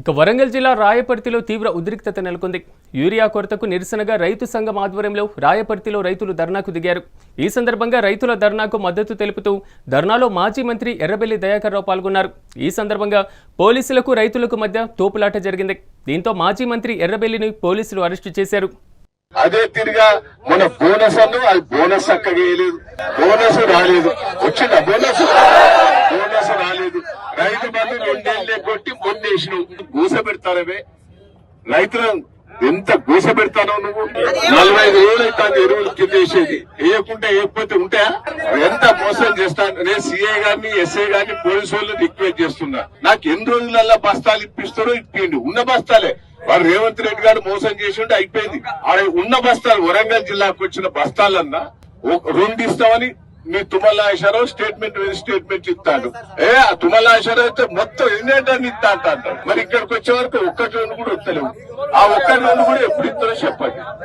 ఇక వరంగల్ జిల్లా రాయపర్తిలో తీవ్ర ఉద్రిక్తత నెలకొంది. యూరియా కొరతకు నిరసనగా రైతు సంఘం ఆధ్వర్యంలో రాయపర్తిలో రైతులు ధర్నాకు దిగారు. ఈ సందర్భంగా రైతుల ధర్నాకు మద్దతు తెలుపుతూ ధర్నాలో మాజీ మంత్రి ఎర్రబెల్లి దయాకర్రావు పాల్గొన్నారు. ఈ సందర్భంగా పోలీసులకు రైతులకు మధ్య తోపులాట జరిగింది. దీంతో మాజీ మంత్రి ఎర్రబెల్లిని పోలీసులు అరెస్టు చేశారు. అదే తిరిగా మన బోనస్ అన్ను అది బోనస్ చక్కగా వేయలేదు. బోనస్ రాలేదు. వచ్చిందా బోనస్? రెండేళ్ళే కొట్టి మొన్నేసినావు గూస పెడతారవే రైతులను ఎంత గూస పెడతానో నువ్వు? నలభై ఐదు రోజులు అవుతాను ఎరువులు కింద వేసేది. వేయకుంటే వేయకపోతే ఉంటాయా? ఎంత మోసం చేస్తాను నేను సిఐ గారిని ఎస్ఐ గారిని పోలీసు వాళ్ళు రిక్వెస్ట్ చేస్తున్నా. నాకు ఎన్ని రోజులల్లా బస్తాలు ఇప్పిస్తారో ఇప్పిండి. ఉన్న బస్తాలే. వారు రేవంత్ రెడ్డి గారు మోసం చేసి ఉంటే అయిపోయింది. ఆడ ఉన్న బస్తాలు వరంగల్ జిల్లాకు వచ్చిన బస్తాలన్నా రెండు ఇస్తామని మీ తుమ్మలాశ్వరరావు స్టేట్మెంట్ స్టేట్మెంట్ ఇస్తాడు. ఏ ఆ తుమ్మలాశ్వరరావు అయితే మొత్తం ఎన్నేటని ఇస్తా అంటాడు. మరి ఇక్కడికి వచ్చే వరకు ఒక్కటి రెండు కూడా వస్తలేవు. ఆ ఒక్కటి రెండు కూడా ఎప్పుడు ఇస్తారో చెప్పండి.